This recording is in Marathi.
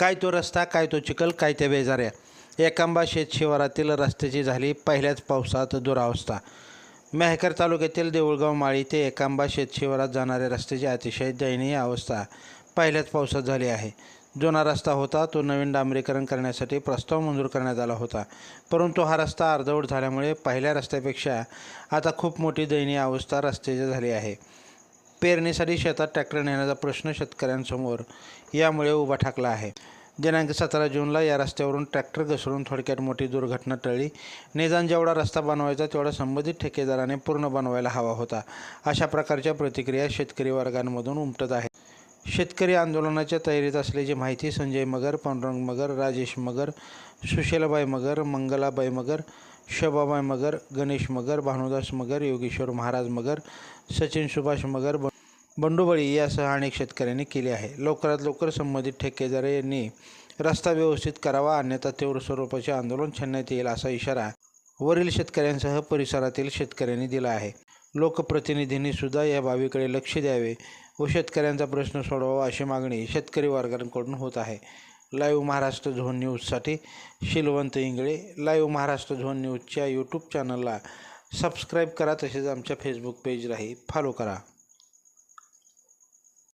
काय तो रस्ता काय तो चिखल काय त्या बेजाऱ्या. एकांबा शेत शिवारातील रस्त्याची झाली पहिल्याच पावसात दुरावस्था. मेहकर तालुक्यातील देऊळगाव माळी ते एकांबा शेत शिवारात जाणाऱ्या रस्त्याची अतिशय दयनीय अवस्था पहिल्याच पावसात झाली आहे. जुना रस्ता होता तो नवीन डांबरीकरण करण्यासाठी प्रस्ताव मंजूर करण्यात आला होता. परंतु हा रस्ता अर्धवट झाल्यामुळे पहिल्या रस्त्यापेक्षा आता खूप मोठी दयनीय अवस्था रस्त्याची झाली आहे. पेरणीसाठी शेतात ट्रॅक्टर नेण्याचा प्रश्न शेतकऱ्यांसमोर यामुळे उभा ठाकला आहे. दिनांक सतरा जूनला या रस्त्यावरून ट्रॅक्टर घसरून थोडक्यात मोठी दुर्घटना टळली. निदान जेवढा रस्ता बनवायचा तेवढा संबंधित ठेकेदाराने पूर्ण बनवायला हवा होता. अशा प्रकारच्या प्रतिक्रिया शेतकरी वर्गांमधून उमटत आहेत. शेतकरी आंदोलनाच्या तयारीत असल्याची माहिती संजय मगर पांडुरंग मगर राजेश मगर सुशीलाबाई मगर मंगलाबाई मगर शोभाबाई मगर गणेश मगर भानुदास मगर योगेश्वर महाराज मगर सचिन सुभाष मगर बंडुबळी बंडूबळी यासह अनेक शेतकऱ्यांनी केली आहे. लवकरात लवकर संबंधित ठेकेदार यांनी रस्ता व्यवस्थित करावा अन्यथा तीव्र स्वरूपाचे आंदोलन छेडण्यात येईल असा इशारा वरील शेतकऱ्यांसह परिसरातील शेतकऱ्यांनी दिला आहे. लोकप्रतिनिधींनी सुद्धा या बाबीकडे लक्ष द्यावे व शेतकऱ्यांचा प्रश्न सोडवावा अशी मागणी शेतकरी वर्गांकडून होत आहे. लाईव्ह महाराष्ट्र झोन न्यूजसाठी शिलवंत इंगळे. लाईव्ह महाराष्ट्र झोन न्यूजच्या यूट्यूब चॅनलला सबस्क्राईब करा तसेच आमच्या फेसबुक पेजलाही फॉलो करा.